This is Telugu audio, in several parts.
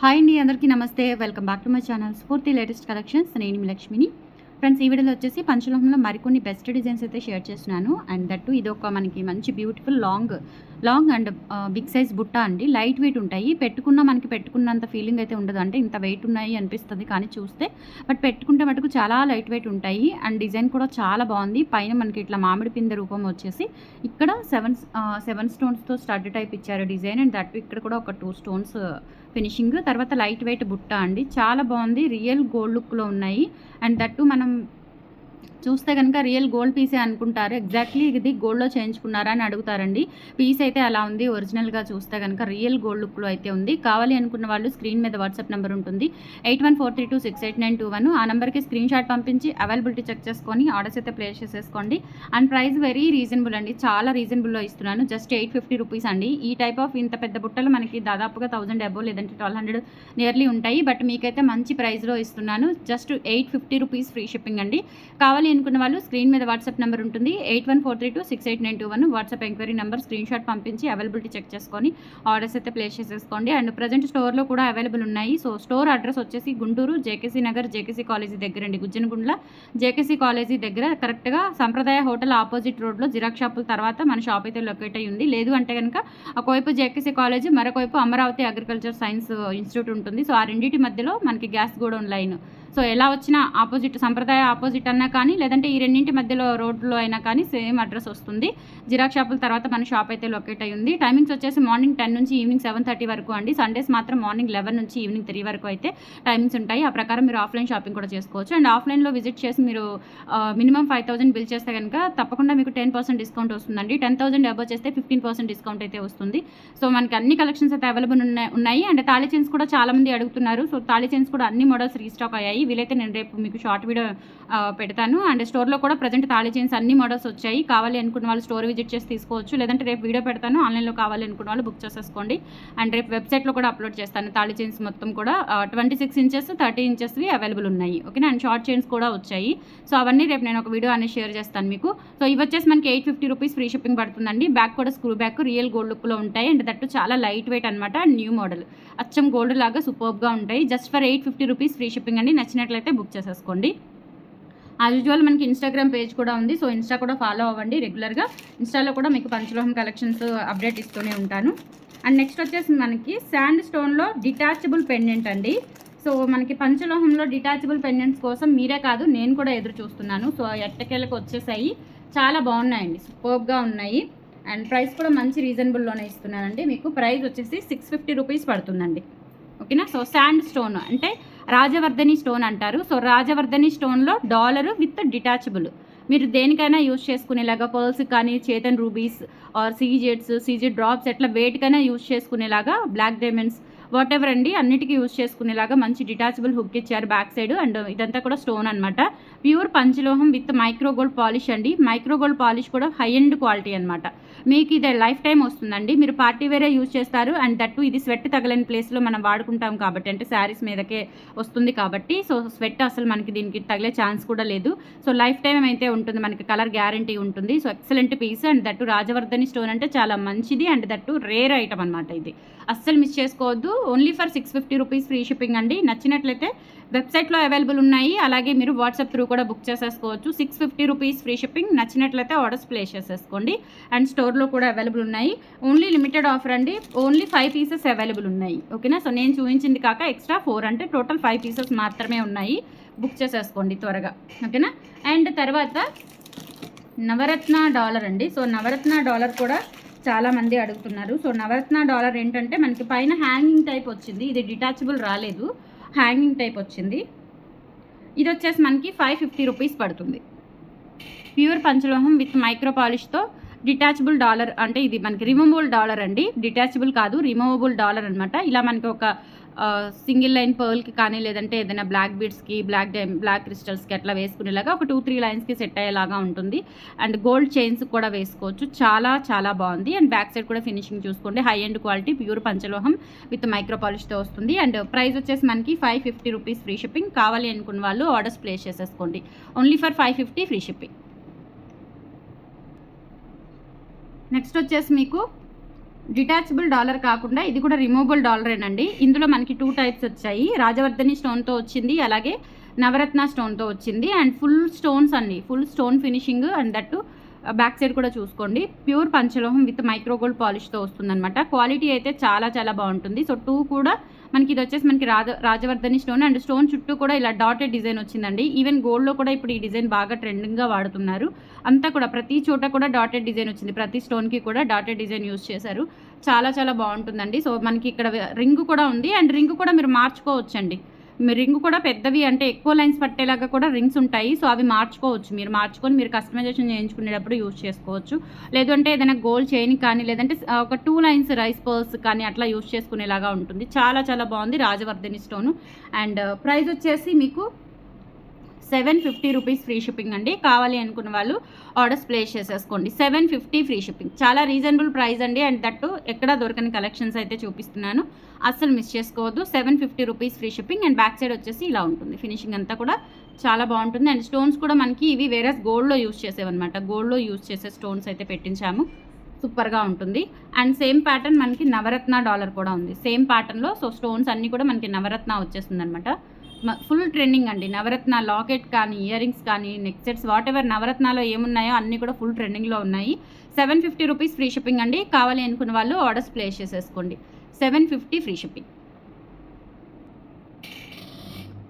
హాయ్ అండి అందరికీ నమస్తే. Welcome back to my channel Spoorthi latest collections నేను మీ లక్ష్మిని. ఫ్రెండ్స్ ఈ వీడియోలో వచ్చేసి పంచలోహంలో మరికొన్ని బెస్ట్ డిజైన్స్ అయితే షేర్ చేస్తున్నాను. అండ్ దట్టు ఇది ఒక మనకి మంచి beautiful long long and big size బుట్ట అండి. లైట్ వెయిట్ ఉంటాయి. పెట్టుకున్న మనకి పెట్టుకున్నంత ఫీలింగ్ అయితే ఉండదు. అంటే ఇంత వెయిట్ ఉన్నాయి అనిపిస్తుంది కానీ చూస్తే. బట్ పెట్టుకుంటే మటుకు చాలా లైట్ వెయిట్ ఉంటాయి. అండ్ డిజైన్ కూడా చాలా బాగుంది. పైన మనకి ఇట్లా మామిడి పిందె రూపం వచ్చేసి ఇక్కడ సెవెన్ సెవెన్ స్టోన్స్తో స్టడ్ టైప్ ఇచ్చారు డిజైన్. అండ్ దట్ ఇక్కడ కూడా ఒక టూ స్టోన్స్ ఫినిషింగ్. తర్వాత లైట్ వెయిట్ బుట్ట అండి. చాలా బాగుంది. రియల్ గోల్డ్ లుక్లో ఉన్నాయి. అండ్ దట్టు మనం చూస్తే కనుక రియల్ గోల్డ్ పీసే అనుకుంటారు. ఎగ్జాక్ట్లీ ఇది గోల్డ్లో చేయించుకున్నారా అని అడుగుతారండి. పీస్ అయితే అలా ఉంది. ఒరిజినల్గా చూస్తే కనుక రియల్ గోల్డ్ లుక్లో అయితే ఉంది. కావాలి అనుకున్న వాళ్ళు స్క్రీన్ మీద వాట్సాప్ నెంబర్ ఉంటుంది. Eight one four three two six eight nine two one ఆ నెంబర్కి స్క్రీన్ షాట్ పంపించి అవైలబిలిటీ చెక్ చేసుకొని ఆర్డర్స్ అయితే ప్లేస్ చేసేసుకోండి. అండ్ ప్రైస్ వెరీ రీజనబుల్ అండి. చాలా రీజనబుల్లో ఇస్తున్నాను. జస్ట్ ఎయిట్ ఫిఫ్టీ రూపీస్ అండి. ఈ టైప్ ఆఫ్ ఇంత పెద్ద బుట్టలు మనకి దాదాపుగా థౌసండ్ అబో లేదంటే ట్వెల్వ్ హండ్రెడ్ నియర్లీ ఉంటాయి. బట్ మీకైతే మంచి ప్రైస్లో ఇస్తున్నాను. Just eight fifty rupees free shipping అండి. కావాలి అనుకున్న వాళ్ళు స్క్రీన్ మీద వాట్సాప్ నెంబర్ ఉంటుంది. Eight one four three two six eight nine two one WhatsApp enquiry number screen shot పంపించి అవైలబిలిటీ చెక్ చేసుకొని ఆర్డర్స్ అయితే ప్లేస్ చేసేసుకోండి. అండ్ ప్రజెంట్ స్టోర్లో కూడా అవైలబుల్ ఉన్నాయి. సో స్టోర్ అడ్రస్ వచ్చేసి Guntur JKC Nagar JKC college దగ్గర అండి. గుజ్జనగుండ్ల జేకేసీ కాలేజీ దగ్గర కరెక్ట్గా సంప్రదాయ హోటల్ ఆపోజిట్ రోడ్లో జిరాక్ షాపుల తర్వాత మన షాప్ అయితే లొకేట్ అయ్యి ఉంది. లేదు అంటే కనుక ఒకవైపు జేకేసీ కాలేజ్ మరొకవైపు అమరావతి అగ్రికల్చర్ సైన్స్ ఇన్స్టిట్యూట్ ఉంటుంది. సో ఆ రెండింటి మధ్యలో మనకి గ్యాస్ గోడౌన్ లైన్ సో ఎలా వచ్చినా ఆపోజిట్ సంప్రదాయ ఆపోజిట్ అన్నా కానీ లేదంటే ఈ రెండింటి మధ్యలో రోడ్లో అయినా కానీ సేమ్ అడ్రస్ వస్తుంది. జిరాక్ షాపుల తర్వాత మన షాప్ అయితే లొకేట్ అయ్యి ఉంది. టైమింగ్స్ వచ్చేసి మార్నింగ్ టెన్ నుంచి ఈవినింగ్ సెవెన్ థర్టీ వరకు అండి. సండేస్ మాత్రం మార్నింగ్ లెవెన్ నుంచి ఈవినింగ్ త్రీ వరకు అయితే టైమింగ్స్ ఉంటాయి. ఆ ప్రకారం మీరు ఆఫ్లైన్ షాపింగ్ కూడా చేసుకోవచ్చు. అండ్ ఆఫ్లైన్లో విజిట్ చేసి మీరు మినిమం ఫైవ్ థౌసండ్ బిల్ చేస్తే కనుక తప్పకుండా మీకు టెన్ పర్సెంట్ డిస్కౌంట్ వస్తుందండి. టెన్ థౌసండ్ అబో చేస్తే ఫిఫ్టీన్ పర్సెంట్ డిస్కౌంట్ అయితే వస్తుంది. సో మనకి అన్ని కలెక్షన్స్ అయితే అవైలబుల్ ఉన్నాయి ఉన్నాయి. అండ్ తాళీ చైన్స్ కూడా చాలామంది అడుగుతున్నారు. సో తాళీ చైన్స్ కూడా అన్ని మోడల్స్ రీస్టాక్ అయ్యాయి. వీలైతే నేను రేపు మీకు షార్ట్ వీడియో పెడతాను. అండ్ స్టోర్లో కూడా ప్రజెంట్ తాళీ చైన్స్ అన్ని మోడల్స్ వచ్చాయి. కావాలి అనుకున్న వాళ్ళు స్టోర్ విజిట్ చేసి తీసుకోవచ్చు. లేదంటే రేపు వీడియో పెడతాను. ఆన్లైన్లో కావాలి అనుకున్న వాళ్ళు బుక్ చేసేసుకోండి. అండ్ రేపు వెబ్సైట్లో కూడా అప్లోడ్ చేస్తాను తాళీ చైన్స్ మొత్తం కూడా. ట్వంటీ సిక్స్ ఇంచెస్ థర్టీ ఇంచెస్వి అవైలబుల్ ఉన్నాయి. ఓకేనా? అండ్ షార్ట్ చైన్స్ కూడా వచ్చాయి. సో అవన్నీ రేపు నేను ఒక వీడియో అనేది షేర్ చేస్తాను మీకు. సో ఇవి వచ్చేసి మనకి eight fifty rupees free shipping పడుతుందండి. బ్యాక్ కూడా స్క్రూ బ్యాక్ రియల్ గోల్డ్ లుక్లో ఉంటాయి. అండ్ దట్టు చాలా లైట్ వెయిట్ అనమాట న్యూ మోడల్. అచ్చం గోల్డ్ లాగా సూపర్గా ఉంటాయి. Just for eight fifty rupees free shipping అండి. నచ్చినట్లయితే బుక్ చేసేసుకోండి. యాజ్ యూజువల్ మనకి ఇన్స్టాగ్రామ్ పేజ్ కూడా ఉంది. సో ఇన్స్టా కూడా ఫాలో అవ్వండి రెగ్యులర్గా ఇన్స్టాలో కూడా మీకు పంచలోహం కలెక్షన్స్ అప్డేట్ ఇస్తూనే ఉంటాను. అండ్ నెక్స్ట్ వచ్చేసి మనకి శాండ్ స్టోన్లో డిటాచబుల్ పెండెంట్ అండి. సో మనకి పంచలోహంలో డిటాచబుల్ పెండెంట్స్ కోసం మీరే కాదు నేను కూడా ఎదురు చూస్తున్నాను. సో ఎట్టకేళ్ళకి వచ్చేసాయి. చాలా బాగున్నాయండి. సూపర్గా ఉన్నాయి. అండ్ ప్రైస్ కూడా మంచి రీజనబుల్లోనే ఇస్తున్నానండి. మీకు ప్రైస్ వచ్చేసి సిక్స్ ఫిఫ్టీ రూపీస్ పడుతుందండి. ఓకేనా సో శాండ్ స్టోన్ అంటే రాజవర్ధని స్టోన్ అంటారు. సో రాజవర్ధని స్టోన్లో డాలరు విత్ డిటాచబుల్. మీరు దేనికైనా యూజ్ చేసుకునేలాగా పర్ల్స్ కానీ చేతన్ రూబీస్ ఆర్ సీజెట్స్ సీజెడ్ డ్రాప్స్ ఎట్లా వేటికైనా యూజ్ చేసుకునేలాగా బ్లాక్ డైమండ్స్ వాట్ ఎవర్ అండి అన్నిటికీ యూజ్ చేసుకునేలాగా మంచి డిటాచబుల్ హుక్ ఇచ్చారు బ్యాక్ సైడ్ అండ్ ఇదంతా కూడా స్టోన్ అనమాట pure పంచలోహం with micro gold polish అండి. మైక్రో గోల్డ్ పాలిష్ కూడా హై ఎండ్ క్వాలిటీ అనమాట మీకు ఇది లైఫ్ టైం వస్తుందండి. మీరు పార్టీ వేరే యూజ్ చేస్తారు. అండ్ దట్టు ఇది స్వెట్ తగలని ప్లేస్లో మనం వాడుకుంటాం కాబట్టి అంటే శారీస్ మీదకే వస్తుంది కాబట్టి. సో స్వెట్ అసలు మనకి దీనికి తగిలే ఛాన్స్ కూడా లేదు. సో లైఫ్ టైం అయితే ఉంటుంది మనకి కలర్ గ్యారంటీ ఉంటుంది. So excellent piece and that రాజవర్ధని stone అంటే చాలా మంచిది. అండ్ దట్టు రేర్ ఐటమ్ అనమాట ఇది. అస్సలు మిస్ చేసుకోవద్దు. Only for six fifty rupees free shipping అండి. నచ్చినట్లయితే వెబ్సైట్లో అవైలబుల్ ఉన్నాయి. అలాగే మీరు వాట్సాప్ త్రూ కూడా బుక్ చేసేసుకోవచ్చు. Six fifty rupees free shipping. నచ్చినట్లయితే ఆర్డర్స్ ప్లేస్ చేసేసుకోండి. అండ్ స్టోర్లో కూడా అవైలబుల్ ఉన్నాయి. ఓన్లీ లిమిటెడ్ ఆఫర్ అండి. ఓన్లీ ఫైవ్ పీసెస్ అవైలబుల్ ఉన్నాయి. ఓకేనా? సో నేను చూపించింది కాక ఎక్స్ట్రా ఫోర్ అంటే టోటల్ ఫైవ్ పీసెస్ మాత్రమే ఉన్నాయి. బుక్ చేసేసుకోండి త్వరగా. ఓకేనా? అండ్ తర్వాత నవరత్న డాలర్ అండి. సో నవరత్న డాలర్ కూడా చాలా మంది అడుగుతున్నారు. సో నవరత్న డాలర్ ఏంటంటే మనకి పైన హ్యాంగింగ్ టైప్ వచ్చింది. ఇది డిటాచబుల్ రాలేదు. హ్యాంగింగ్ టైప్ వచ్చింది. ఇది వచ్చేసి మనకి ఫైవ్ ఫిఫ్టీ రూపీస్ పడుతుంది. ప్యూర్ పంచలోహం విత్ మైక్రో పాలిష్తో డిటాచబుల్ డాలర్ అంటే ఇది మనకి రిమూవబుల్ డాలర్ అండి. డిటాచబుల్ కాదు రిమూవబుల్ డాలర్ అనమాట ఇలా మనకి ఒక సింగిల్ లైన్ పర్ల్కి కానీ లేదంటే ఏదైనా బ్లాక్ బీడ్స్కి బ్లాక్ డై బ్లాక్ క్రిస్టల్స్కి అట్లా వేసుకునేలాగా ఒక టూ త్రీ లైన్స్కి సెట్ అయ్యేలాగా ఉంటుంది. అండ్ గోల్డ్ చైన్స్ కూడా వేసుకోవచ్చు. చాలా చాలా బాగుంది. అండ్ బ్యాక్ సైడ్ కూడా ఫినిషింగ్ చూసుకోండి. High and quality pure పంచలోహం with micro పాలిష్తో వస్తుంది. అండ్ ప్రైస్ వచ్చేసి మనకి five fifty rupees free shipping. కావాలి అనుకున్న వాళ్ళు ఆర్డర్స్ ప్లేస్ చేసేసుకోండి. Only for five fifty free shipping. Next వచ్చేసి మీకు డిటాచబుల్ డాలర్ కాకుండా ఇది కూడా రిమూవబుల్ డాలరేనండి. ఇందులో మనకి టూ టైప్స్ వచ్చాయి. రాజవర్ధని స్టోన్తో వచ్చింది అలాగే నవరత్న స్టోన్తో వచ్చింది. అండ్ ఫుల్ స్టోన్స్ అండి. Full stone finishing and that back side కూడా చూసుకోండి. Pure panchaloham with micro gold పాలిష్తో వస్తుందన్నమాట. క్వాలిటీ అయితే చాలా చాలా బాగుంటుంది. సో టూ కూడా మనకి ఇది వచ్చేసి మనకి రాజ రాజవర్ధని స్టోన్ అండ్ స్టోన్ చుట్టూ కూడా ఇలా డాటెడ్ డిజైన్ వచ్చిందండి. ఈవెన్ గోల్డ్లో కూడా ఇప్పుడు ఈ డిజైన్ బాగా ట్రెండింగ్గా వాడుతున్నారు. అంతా కూడా ప్రతి చోట కూడా డాటెడ్ డిజైన్ వచ్చింది. ప్రతి స్టోన్కి కూడా డాటెడ్ డిజైన్ యూస్ చేశారు. చాలా చాలా బాగుంటుందండి. సో మనకి ఇక్కడ రింగ్ కూడా ఉంది. అండ్ రింగ్ కూడా మీరు మార్చుకోవచ్చండి. రింగ్ కూడా పెద్దవి అంటే ఎక్కువ లైన్స్ పట్టేలాగా కూడా రింగ్స్ ఉంటాయి. సో అవి మార్చుకోవచ్చు. మీరు మార్చుకొని మీరు కస్టమైజేషన్ చేయించుకునేటప్పుడు యూజ్ చేసుకోవచ్చు. లేదంటే ఏదైనా గోల్డ్ చైన్ కానీ లేదంటే ఒక టూ లైన్స్ రైస్ పర్స్ కానీ అట్లా యూజ్ చేసుకునేలాగా ఉంటుంది. చాలా చాలా బాగుంది. రాజవర్ధని స్టోను అండ్ ప్రైస్ వచ్చేసి మీకు seven fifty rupees free shipping అండి. కావాలి అనుకున్న వాళ్ళు ఆర్డర్స్ ప్లేస్ చేసేసుకోండి. Seven fifty free shipping. చాలా రీజనబుల్ ప్రైస్ అండి. అండ్ దట్టు ఎక్కడ దొరకని కలెక్షన్స్ అయితే చూపిస్తున్నాను. అస్సలు మిస్ చేసుకోవద్దు. Seven fifty rupees free shipping. And back side వచ్చేసి ఇలా ఉంటుంది. ఫినిషింగ్ అంతా కూడా చాలా బాగుంటుంది. అండ్ స్టోన్స్ కూడా మనకి ఇవి వేరే గోల్డ్లో యూస్ చేసేవన్నమాట. గోల్డ్లో యూస్ చేసే స్టోన్స్ అయితే పెట్టించాము. సూపర్గా ఉంటుంది. అండ్ సేమ్ ప్యాటర్న్ మనకి నవరత్న డాలర్ కూడా ఉంది. సేమ్ ప్యాటర్న్లో సో స్టోన్స్ అన్నీ కూడా మనకి నవరత్న వచ్చేస్తుంది అనమాట ఫుల్ ట్రెండింగ్ అండి. నవరత్న లాకెట్ కానీ ఇయర్ రింగ్స్ కానీ నెక్ సెట్స్ వాట్ ఎవర్ నవరత్నాలో ఏమున్నాయో అన్నీ కూడా ఫుల్ ట్రెండింగ్లో ఉన్నాయి. Seven fifty rupees free shipping అండి. కావాలి అనుకున్న వాళ్ళు ఆర్డర్స్ ప్లేస్ చేసేసుకోండి. Seven fifty free shipping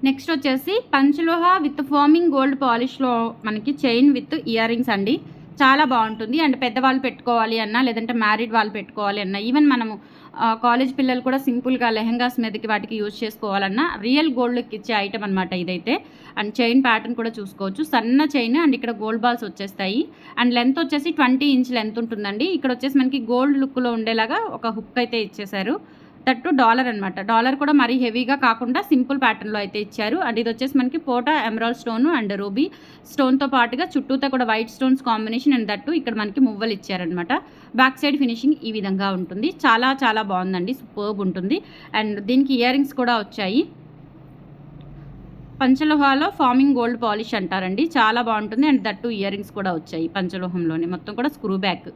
next వచ్చేసి పంచలోహ విత్ ఫోమింగ్ గోల్డ్ పాలిష్లో మనకి చైన్ విత్ ఇయర్ రింగ్స్ అండి. చాలా బాగుంటుంది. అండ్ పెద్దవాళ్ళు పెట్టుకోవాలి అన్నా లేదంటే మ్యారీడ్ వాళ్ళు పెట్టుకోవాలి అన్నా ఈవెన్ మనము కాలేజ్ పిల్లలు కూడా సింపుల్గా లెహంగాస్ మీదకి వాటికి యూజ్ చేసుకోవాలన్నా రియల్ గోల్డ్కి ఇచ్చే ఐటమ్ అనమాట ఇదైతే. అండ్ చైన్ ప్యాటర్న్ కూడా చూసుకోవచ్చు. సన్న చైన్ అండ్ ఇక్కడ గోల్డ్ బాల్స్ వచ్చేస్తాయి. అండ్ లెంత్ వచ్చేసి ట్వంటీ ఇంచ్ లెంత్ ఉంటుందండి. ఇక్కడ వచ్చేసి మనకి గోల్డ్ లుక్లో ఉండేలాగా ఒక హుక్ అయితే ఇచ్చేసారు దట్టు డాలర్ అనమాట డాలర్ కూడా మరీ హెవీగా కాకుండా సింపుల్ ప్యాటర్న్లో అయితే ఇచ్చారు. అండ్ ఇది వచ్చేసి మనకి పోటా ఎమరాల్ స్టోన్ అండ్ రూబీ. స్టోన్తో పాటుగా చుట్టూతో కూడా white stones combination and that ఇక్కడ మనకి మువ్వలు ఇచ్చారనమాట బ్యాక్ సైడ్ ఫినిషింగ్ ఈ విధంగా ఉంటుంది. చాలా చాలా బాగుందండి. సూపర్బ్ ఉంటుంది. అండ్ దీనికి ఇయర్ రింగ్స్ కూడా వచ్చాయి. పంచలోహాలో ఫార్మింగ్ గోల్డ్ పాలిష్ అంటారండి. చాలా బాగుంటుంది. అండ్ దట్టు ఇయర్ రింగ్స్ కూడా వచ్చాయి పంచలోహంలోనే. మొత్తం కూడా స్క్రూ బ్యాక్.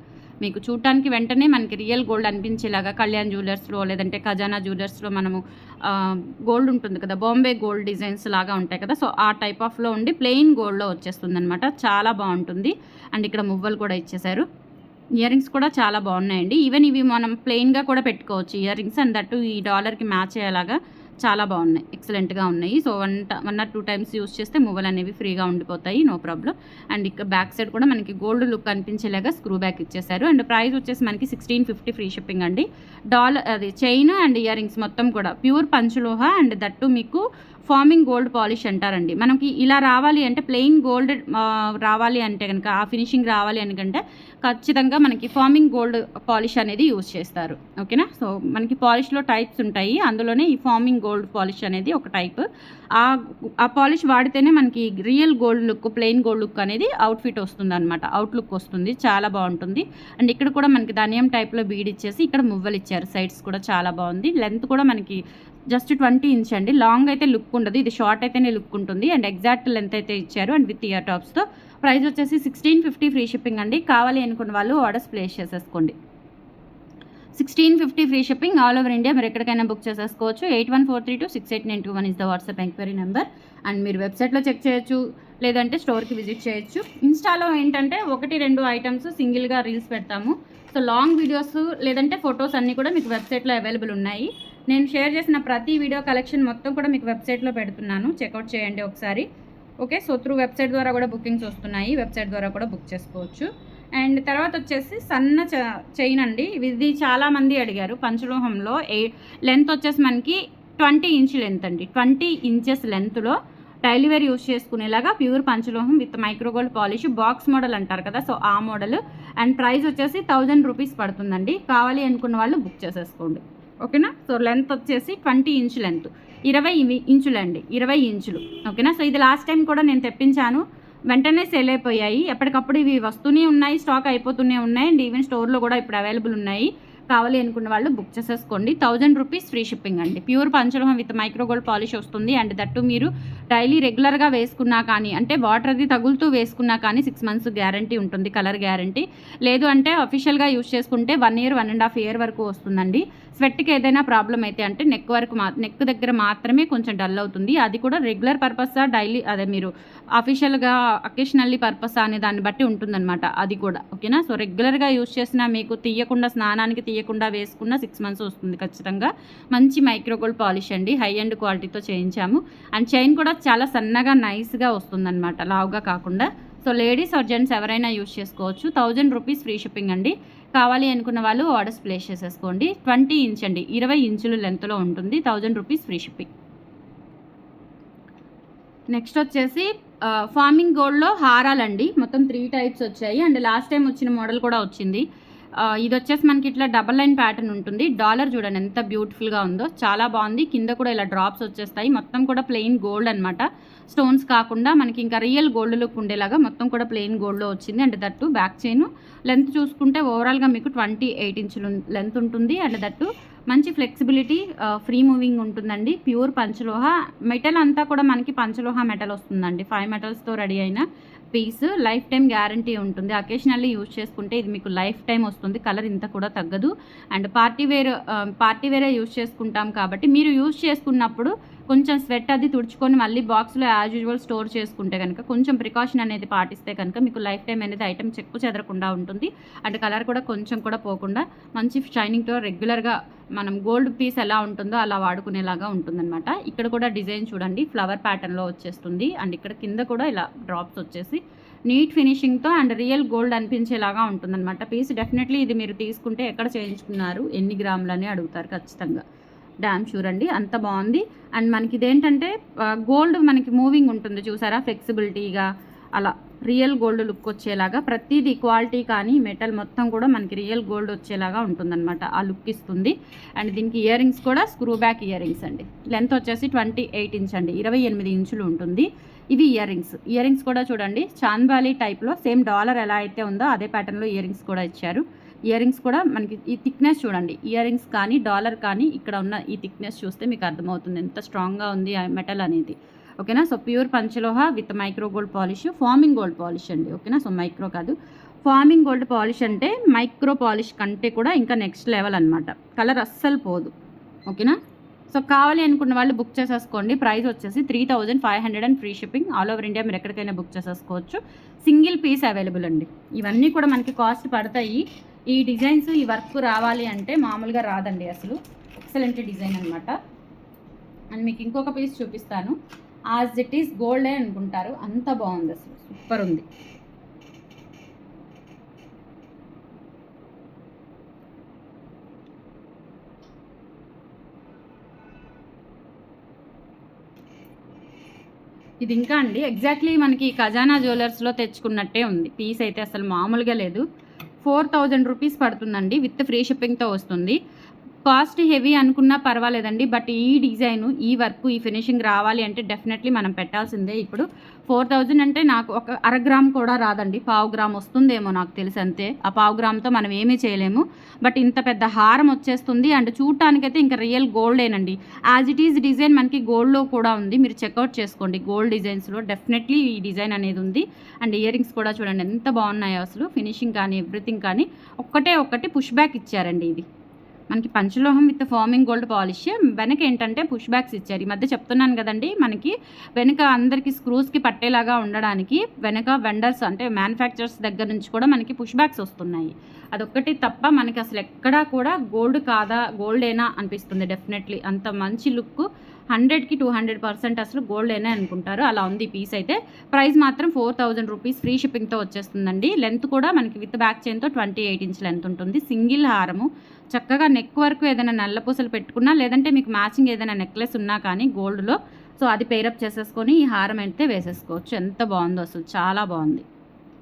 మీకు చూడటానికి వెంటనే మనకి రియల్ గోల్డ్ అనిపించేలాగా కళ్యాణ్ జ్యువెలర్స్లో లేదంటే ఖజానా జ్యువెలర్స్లో మనము గోల్డ్ ఉంటుంది కదా బాంబే గోల్డ్ డిజైన్స్ లాగా ఉంటాయి కదా సో ఆ టైప్ ఆఫ్లో ఉండి ప్లెయిన్ గోల్డ్లో వచ్చేస్తుంది అనమాట చాలా బాగుంటుంది. అండ్ ఇక్కడ మువ్వలు కూడా ఇచ్చేశారు. ఇయర్ రింగ్స్ కూడా చాలా బాగున్నాయండి. ఈవెన్ ఇవి మనం ప్లెయిన్గా కూడా పెట్టుకోవచ్చు ఇయర్ రింగ్స్ అండ్ దట్టు ఈ డాలర్కి మ్యాచ్ అయ్యేలాగా చాలా బాగున్నాయి. ఎక్సలెంట్గా ఉన్నాయి. So one one or two times use చేస్తే మువ్వలు అనేవి ఫ్రీగా ఉండిపోతాయి. నో ప్రాబ్లం అండ్ ఇక్కడ బ్యాక్ సైడ్ కూడా మనకి గోల్డ్ లుక్ అనిపించేలాగా స్క్రూ బ్యాక్ ఇచ్చేసారు అండ్ ప్రైస్ వచ్చేసి మనకి సిక్స్టీన్ ఫిఫ్టీ ఫ్రీ షిప్పింగ్ అండి. డాలర్ అది చైన్ అండ్ ఇయర్ రింగ్స్ మొత్తం కూడా. ప్యూర్ పంచులోహ అండ్ దట్టు మీకు ఫార్మింగ్ గోల్డ్ పాలిష్ అంటారండి. మనకి ఇలా రావాలి అంటే ప్లెయిన్ గోల్డ్ రావాలి అంటే కనుక ఆ ఫినిషింగ్ రావాలి అనుకంటే ఖచ్చితంగా మనకి ఫార్మింగ్ గోల్డ్ పాలిష్ అనేది యూజ్ చేస్తారు. ఓకేనా? సో మనకి పాలిష్లో టైప్స్ ఉంటాయి. అందులోనే ఈ ఫార్మింగ్ గోల్డ్ పాలిష్ అనేది ఒక టైప్. ఆ ఆ పాలిష్ వాడితేనే మనకి real gold look plain gold look అనేది అవుట్ఫిట్ వస్తుంది అనమాట అవుట్ లుక్ వస్తుంది. చాలా బాగుంటుంది. అండ్ ఇక్కడ కూడా మనకి ధనియం టైప్లో బీడ్ ఇచ్చేసి ఇక్కడ మువ్వలు ఇచ్చారు. సైడ్స్ కూడా చాలా బాగుంది. లెంత్ కూడా మనకి జస్ట్ ట్వంటీ ఇంచ్ అండి. లాంగ్ అయితే లుక్ ఉండదు. ఇది షార్ట్ అయితేనే లుక్ ఉంటుంది. అండ్ ఎగ్జాక్ట్ లెంత్ అయితే ఇచ్చారు. అండ్ విత్ ఇయర్ టాప్స్తో ప్రైస్ వచ్చేసి సిక్స్టీన్ ఫిఫ్టీ ఫ్రీ షిప్పింగ్ అండి. కావాలి అనుకున్న వాళ్ళు ఆర్డర్స్ ప్లేస్ చేసేసుకోండి. Sixteen fifty free shipping all over India. మీరు ఎక్కడికైనా బుక్ చేసేసుకోవచ్చు. Eight one four three two six eight nine two one is the WhatsApp enquiry number. And మీరు వెబ్సైట్లో చెక్ చేయొచ్చు. లేదంటే స్టోర్కి విజిట్ చేయొచ్చు. ఇన్స్టాలో ఏంటంటే ఒకటి రెండు ఐటమ్స్ సింగిల్గా రీల్స్ పెడతాము. సో లాంగ్ వీడియోస్ లేదంటే ఫొటోస్ అన్నీ కూడా మీకు వెబ్సైట్లో అవైలబుల్ ఉన్నాయి. నేను షేర్ చేసిన ప్రతి వీడియో కలెక్షన్ మొత్తం కూడా మీకు వెబ్సైట్లో పెడుతున్నాను. చెక్అవుట్ చేయండి ఒకసారి. ఓకే సో త్రూ వెబ్సైట్ ద్వారా కూడా బుకింగ్స్ వస్తున్నాయి. వెబ్సైట్ ద్వారా కూడా బుక్ చేసుకోవచ్చు. అండ్ తర్వాత వచ్చేసి సన్న చైన్ అండి. ఇది చాలామంది అడిగారు పంచలోహంలో. ఏ లెంత్ వచ్చేసి మనకి ట్వంటీ ఇంచ్ లెంత్ అండి. ట్వంటీ ఇంచెస్ లెంత్లో డైలీ వేర్ యూస్ చేసుకునేలాగా pure పంచలోహం with micro gold polish box model అంటారు కదా. సో ఆ మోడల్. అండ్ ప్రైస్ వచ్చేసి థౌజండ్ రూపీస్ పడుతుందండి. కావాలి అనుకున్న వాళ్ళు బుక్ చేసేసుకోండి. ఓకేనా? సో లెంత్ వచ్చేసి ట్వంటీ ఇంచ్ లెంత్ ఇరవై ఇంచులండి ఇరవై ఇంచులు. ఓకేనా? సో ఇది లాస్ట్ టైం కూడా నేను తెప్పించాను. వెంటనే సేల్ అయిపోయాయి. ఎప్పటికప్పుడు ఇవి వస్తూనే ఉన్నాయి స్టాక్ అయిపోతూనే ఉన్నాయి. అండ్ ఈవెన్ స్టోర్లో కూడా ఇప్పుడు అవైలబుల్ ఉన్నాయి. కావాలి అనుకున్న వాళ్ళు బుక్ చేసేసుకోండి. థౌజండ్ రూపీస్ ఫ్రీ షిప్పింగ్ అండి. Pure పంచలోహం with micro gold polish వస్తుంది. అండ్ దట్టు మీరు డైలీ రెగ్యులర్గా వేసుకున్నా కానీ అంటే వాటర్ అది తగులుతూ వేసుకున్నా కానీ సిక్స్ మంత్స్ గ్యారంటీ ఉంటుంది కలర్ గ్యారంటీ లేదు అంటే అఫీషియల్గా యూస్ చేసుకుంటే one year one and half year వరకు వస్తుందండి. స్వెట్కి ఏదైనా ప్రాబ్లం అయితే అంటే నెక్ వరకు మా నెక్ దగ్గర మాత్రమే కొంచెం డల్ అవుతుంది. అది కూడా రెగ్యులర్ పర్పసా డైలీ అదే మీరు అఫీషియల్గా అకేషనల్లీ పర్పస్ అనే దాన్ని బట్టి ఉంటుందన్నమాట. అది కూడా ఓకేనా సో రెగ్యులర్గా యూస్ చేసినా మీకు తీయకుండా స్నానానికి తీయకుండా వేసుకున్న సిక్స్ మంత్స్ వస్తుంది ఖచ్చితంగా. మంచి మైక్రోగోల్డ్ పాలిష్ అండి. హై అండ్ క్వాలిటీతో చేయించాము. అండ్ చైన్ కూడా చాలా సన్నగా నైస్గా వస్తుందన్నమాట. లావుగా కాకుండా. సో లేడీస్ ఆర్ జెంట్స్ ఎవరైనా యూజ్ చేసుకోవచ్చు. థౌజండ్ రూపీస్ ఫ్రీ షిప్పింగ్ అండి. కావాలి అనుకున్న వాళ్ళు ఆర్డర్స్ ప్లేస్ చేసేసుకోండి. ట్వంటీ ఇంచ్ అండి. ఇరవై ఇంచుల లెంత్లో ఉంటుంది. Thousand rupees free shipping next వచ్చేసి ఫార్మింగ్ గోల్డ్లో హారాలండి. మొత్తం త్రీ టైప్స్ వచ్చాయి. అండ్ లాస్ట్ టైం వచ్చిన మోడల్ కూడా వచ్చింది. ఇది వచ్చేసి మనకి ఇట్లా డబల్ లైన్ ప్యాటర్న్ ఉంటుంది. డాలర్ చూడండి ఎంత బ్యూటిఫుల్గా ఉందో. చాలా బాగుంది. కింద కూడా ఇలా డ్రాప్స్ వచ్చేస్తాయి. మొత్తం కూడా ప్లెయిన్ గోల్డ్ అనమాట స్టోన్స్ కాకుండా మనకి ఇంకా రియల్ గోల్డ్ లుక్ ఉండేలాగా మొత్తం కూడా ప్లెయిన్ గోల్డ్లో వచ్చింది. And that back chain length చూసుకుంటే ఓవరాల్గా మీకు ట్వంటీ ఎయిట్ ఇంచులు లెంత్ ఉంటుంది అండ్ దట్టు మంచి ఫ్లెక్సిబిలిటీ ఫ్రీ మూవింగ్ ఉంటుందండి. ప్యూర్ పంచలోహ. మెటల్ అంతా కూడా మనకి పంచలోహ మెటల్ వస్తుందండి. ఫైవ్ మెటల్స్తో రెడీ అయిన పీస్ లైఫ్ టైం గ్యారంటీ ఉంటుంది. అకేషనల్లీ యూజ్ చేసుకుంటే ఇది మీకు లైఫ్ టైం వస్తుంది. కలర్ ఇంత కూడా తగ్గదు. అండ్ పార్టీ వేర్ పార్టీ వేరే యూజ్ చేసుకుంటాం కాబట్టి మీరు యూజ్ చేసుకున్నప్పుడు కొంచెం స్వెట్ అది తుడుచుకొని మళ్ళీ బాక్స్లో యాజ్ యూజువల్ స్టోర్ చేసుకుంటే కనుక కొంచెం ప్రికాషన్ అనేది పాటిస్తే కనుక మీకు లైఫ్ టైం అనేది ఐటమ్ చెక్కు చెదరకుండా ఉంటుంది. అండ్ కలర్ కూడా కొంచెం కూడా పోకుండా మంచి షైనింగ్తో రెగ్యులర్గా మనం గోల్డ్ పీస్ ఎలా ఉంటుందో అలా వాడుకునేలాగా ఉంటుందన్నమాట. ఇక్కడ కూడా డిజైన్ చూడండి ఫ్లవర్ ప్యాటర్న్లో వచ్చేస్తుంది. అండ్ ఇక్కడ కింద కూడా ఇలా డ్రాప్స్ వచ్చేసి నీట్ ఫినిషింగ్తో అండ్ రియల్ గోల్డ్ అనిపించేలాగా ఉంటుందన్నమాట. పీస్ డెఫినెట్లీ ఇది మీరు తీసుకుంటే ఎక్కడ చేయించుకున్నారు ఎన్ని గ్రాములని అడుగుతారు ఖచ్చితంగా. డ్యామ్ చూడండి అంత బాగుంది. అండ్ మనకి ఇదేంటంటే గోల్డ్ మనకి మూవింగ్ ఉంటుంది చూసారా? ఫ్లెక్సిబిలిటీగా అలా రియల్ గోల్డ్ లుక్ వచ్చేలాగా ప్రతిదీ క్వాలిటీ కానీ మెటల్ మొత్తం కూడా మనకి రియల్ గోల్డ్ వచ్చేలాగా ఉంటుందన్నమాట. ఆ లుక్ ఇస్తుంది. అండ్ దీనికి ఇయర్ రింగ్స్ కూడా స్క్రూ బ్యాక్ ఇయర్ రింగ్స్ అండి. లెంత్ వచ్చేసి ట్వంటీ ఎయిట్ ఇంచ్ అండి. ఇరవై ఎనిమిది ఇంచులు ఉంటుంది. ఇవి ఇయర్ రింగ్స్. ఇయర్ రింగ్స్ కూడా చూడండి చాంద్బాలి టైప్లో సేమ్ డాలర్ ఎలా అయితే ఉందో అదే ప్యాటర్న్లో ఇయర్ రింగ్స్ కూడా ఇచ్చారు. ఇయర్ రింగ్స్ కూడా మనకి ఈ థిక్నెస్ చూడండి ఇయర్ రింగ్స్ కానీ డాలర్ కానీ ఇక్కడ ఉన్న ఈ థిక్నెస్ చూస్తే మీకు అర్థమవుతుంది. ఎంత స్ట్రాంగ్గా ఉంది ఆ మెటల్ అనేది. ఓకేనా? So pure పంచలోహ with micro gold polish forming gold polish అండి. ఓకేనా? సో మైక్రో కాదు. ఫార్మింగ్ గోల్డ్ పాలిష్ అంటే మైక్రో పాలిష్ కంటే కూడా ఇంకా నెక్స్ట్ లెవెల్ అనమాట కలర్ అస్సలు పోదు. ఓకేనా? సో కావాలి అనుకున్న వాళ్ళు బుక్ చేసేసుకోండి. ప్రైస్ వచ్చేసి three thousand five hundred and free shipping. All over India మీరు ఎక్కడికైనా బుక్ చేసేసుకోవచ్చు. సింగిల్ పీస్ అవైలబుల్ అండి. ఇవన్నీ కూడా మనకి కాస్ట్ పడతాయి. ఈ డిజైన్స్ ఈ వర్క్ రావాలి అంటే మామూలుగా రాదండి అసలు. ఎక్సలెంట్ డిజైన్ అనమాట అండ్ మీకు ఇంకొక పీస్ చూపిస్తాను. యాజ్ ఇట్ ఈస్ గోల్డే అనుకుంటారు. అంత బాగుంది అసలు. సూపర్ ఉంది. ఇది ఇంకా అండి. ఎగ్జాక్ట్లీ మనకి ఖజానా జ్యువెలర్స్లో తెచ్చుకున్నట్టే ఉంది. పీస్ అయితే అసలు మామూలుగా లేదు. ఫోర్ థౌజండ్ రూపీస్ పడుతుందండి. విత్ ఫ్రీ షిప్పింగ్తో వస్తుంది. కాస్ట్ హెవీ అనుకున్నా పర్వాలేదండి బట్ ఈ డిజైన్ ఈ వర్క్ ఈ ఫినిషింగ్ రావాలి అంటే డెఫినెట్లీ మనం పెట్టాల్సిందే. ఇప్పుడు ఫోర్ థౌజండ్ అంటే నాకు ఒక అర గ్రామ్ కూడా రాదండి. పావు గ్రామ్ వస్తుందేమో నాకు తెలిసి అంతే. ఆ పావు గ్రామ్తో మనం ఏమీ చేయలేము. బట్ ఇంత పెద్ద హారం వచ్చేస్తుంది. అండ్ చూడటానికైతే ఇంకా రియల్ గోల్డేనండి. యాజ్ ఇట్ ఈజ్ డిజైన్ మనకి గోల్డ్లో కూడా ఉంది. మీరు చెక్అవుట్ చేసుకోండి. గోల్డ్ డిజైన్స్లో డెఫినెట్లీ ఈ డిజైన్ అనేది ఉంది. అండ్ ఇయర్ రింగ్స్ కూడా చూడండి ఎంత బాగున్నాయో అసలు. ఫినిషింగ్ కానీ ఎవ్రీథింగ్ కానీ ఒక్కటే ఒక్కటి పుష్ బ్యాక్ ఇచ్చారండి ఇది మనకి panchaloham with forming gold polish. వెనక ఏంటంటే పుష్ బ్యాక్స్ ఇచ్చారు. ఈ మధ్య చెప్తున్నాను కదండి మనకి వెనక అందరికి స్క్రూస్కి పట్టేలాగా ఉండడానికి వెనక వెండర్స్ అంటే మ్యానుఫ్యాక్చరర్స్ దగ్గర నుంచి కూడా మనకి పుష్ బ్యాక్స్ వస్తున్నాయి. అదొక్కటి తప్ప మనకి అసలు ఎక్కడా కూడా గోల్డ్ కాదా గోల్డేనా అనిపిస్తుంది డెఫినెట్లీ. అంత మంచి లుక్ హండ్రెడ్కి టూ హండ్రెడ్ పర్సెంట్ అసలు గోల్డేనే అనుకుంటారు. అలా ఉంది పీస్ అయితే. ప్రైస్ మాత్రం ఫోర్ థౌజండ్ రూపీస్ ఫ్రీ షిప్పింగ్తో వచ్చేస్తుందండి. లెంత్ కూడా మనకి విత్ బ్యాక్ చైన్తో ట్వంటీ ఎయిట్ ఇంచ్ లెంత్ ఉంటుంది. సింగిల్ హారము. చక్కగా నెక్ వరకు ఏదైనా నల్ల పూసలు పెట్టుకున్నా లేదంటే మీకు మ్యాచింగ్ ఏదైనా నెక్లెస్ ఉన్నా కానీ గోల్డ్లో. సో అది పేరప్ చేసేసుకొని ఈ హారం అయితే వేసేసుకోవచ్చు. ఎంత బాగుందో అసలు. చాలా బాగుంది.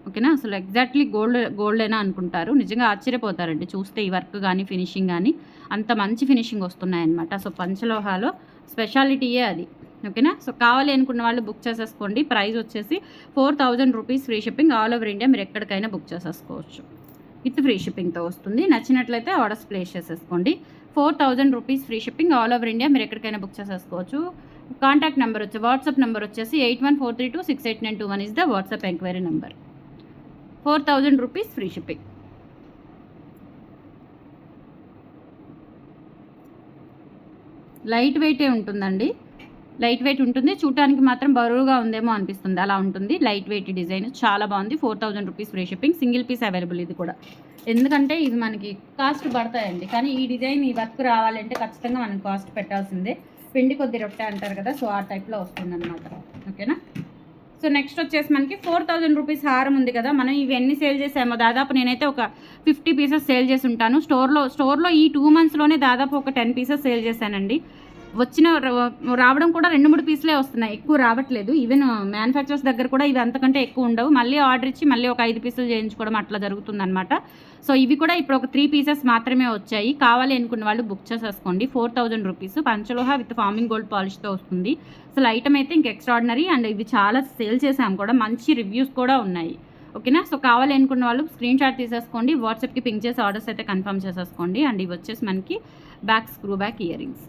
ఓకేనా? అసలు ఎగ్జాక్ట్లీ గోల్డ్ గోల్డేనా అనుకుంటారు. నిజంగా ఆశ్చర్యపోతారండి. చూస్తే ఈ వర్క్ కానీ ఫినిషింగ్ కానీ అంత మంచి ఫినిషింగ్ వస్తున్నాయన్నమాట. సో పంచలోహాలో స్పెషాలిటీయే అది. ఓకేనా? సో కావాలి అనుకున్న వాళ్ళు బుక్ చేసేసుకోండి. ప్రైస్ వచ్చేసి four thousand rupees free shipping all over India. మీరు ఎక్కడికైనా బుక్ చేసేసుకోవచ్చు. విత్ ఫ్రీ షిప్పింగ్తో వస్తుంది. నచ్చినట్లయితే ఆర్డర్స్ ప్లేస్ చేసేసుకోండి. Four thousand rupees free shipping all over India. మీరు ఎక్కడికైనా బుక్ చేసేసుకోవచ్చు. కాంటాక్ట్ నెంబర్ వచ్చి వాట్సాప్ నెంబర్ వచ్చేసి eight one four three two six eight nine two one is the WhatsApp enquiry number. Four thousand rupees free shipping. Light వెయిటే ఉంటుందండి. లైట్ వెయిట్ ఉంటుంది. చూడటానికి మాత్రం బరువుగా ఉందేమో అనిపిస్తుంది. అలా ఉంటుంది. లైట్ వెయిట్ డిజైన్ చాలా బాగుంది. Four thousand rupees free shipping. Single piece available ఇది కూడా. ఎందుకంటే ఇది మనకి కాస్ట్ పడతాయండి. కానీ ఈ డిజైన్ ఈ వర్క్ రావాలంటే ఖచ్చితంగా మనం కాస్ట్ పెట్టాల్సిందే. పిండి కొద్ది రొట్టె అంటారు కదా సో ఆ టైప్లో వస్తుంది అనమాట ఓకేనా? సో నెక్స్ట్ వచ్చేసి మనకి ఫోర్ థౌజండ్ రూపీస్ హారం ఉంది కదా మనం ఇవి ఎన్ని సేల్ చేసామో? దాదాపు నేనైతే ఒక ఫిఫ్టీ పీసెస్ సేల్ చేసి ఉంటాను. స్టోర్లో స్టోర్లో ఈ టూ మంత్స్లోనే దాదాపు ఒక టెన్ పీసెస్ సేల్ చేశానండి. వచ్చిన రావడం కూడా రెండు మూడు పీసులే వస్తున్నాయి. ఎక్కువ రావట్లేదు. ఈవెన్ మ్యానుఫ్యాక్చర్స్ uh, దగ్గర కూడా ఇవి అంతకంటే ఎక్కువ ఉండవు. మళ్ళీ ఆర్డర్ ఇచ్చి మళ్ళీ ఒక ఐదు పీసులు చేయించుకోవడం అట్లా జరుగుతుందన్నమాట. సో ఇవి కూడా ఇప్పుడు ఒక త్రీ పీసెస్ మాత్రమే వచ్చాయి. కావాలి అనుకున్న వాళ్ళు బుక్ చేసేసుకోండి. ఫోర్ థౌజండ్ రూపీస్ పంచలోహ విత్ ఫార్మింగ్ గోల్డ్ పాలిష్తో వస్తుంది. అసలు ఐటమ్ అయితే ఇంక ఎక్స్ట్రాడినరీ అండ్ ఇవి చాలా సేల్ చేసాం కూడా. మంచి రివ్యూస్ కూడా ఉన్నాయి. ఓకేనా సో కావాలి అనుకున్న వాళ్ళు స్క్రీన్ షాట్ తీసేసుకోండి. వాట్సాప్కి పింక్ చేసి ఆర్డర్స్ అయితే కన్ఫర్మ్ చేసేసుకోండి. అండ్ ఇవి వచ్చేసి మనకి back screw back earrings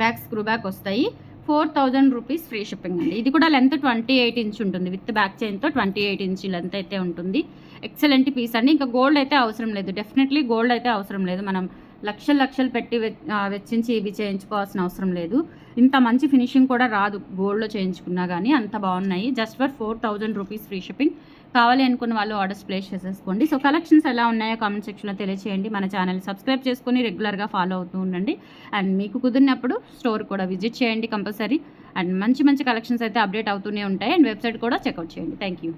back screw back వస్తాయి. Four thousand rupees free shipping అండి. ఇది కూడా లెంత్ ట్వంటీ ఎయిట్ ఇంచ్ ఉంటుంది. విత్ బ్యాక్ చైన్తో ట్వంటీ ఎయిట్ ఇంచ్ లెంత్ అయితే ఉంటుంది. ఎక్సలెంట్ పీస్ అండి. ఇంకా గోల్డ్ అయితే అవసరం లేదు. డెఫినెట్లీ గోల్డ్ అయితే అవసరం లేదు. మనం లక్షలు లక్షలు పెట్టి వె- వెచ్చించి ఇవి చేయించుకోవాల్సిన అవసరం లేదు. ఇంత మంచి ఫినిషింగ్ కూడా రాదు. గోల్డ్లో చేయించుకున్నా కానీ అంత బాగున్నాయి. Just for four thousand rupees free shipping. కావాలి అనుకున్న వాళ్ళు ఆర్డర్స్ ప్లేస్ చేసేసుకోండి. సో కలెక్షన్స్ ఎలా ఉన్నాయో కామెంట్ సెక్షన్లో తెలియచేయండి. మన ఛానల్ సబ్స్క్రైబ్ చేసుకొని రెగ్యులర్గా ఫాలో అవుతూ ఉండండి. అండ్ మీకు కుదిరినప్పుడు స్టోర్ కూడా విజిట్ చేయండి కంపల్సరీ. అండ్ మంచి మంచి కలెక్షన్స్ అయితే అప్డేట్ అవుతూనే ఉంటాయి. అండ్ వెబ్సైట్ కూడా చెక్అవుట్ చేయండి. Thank you.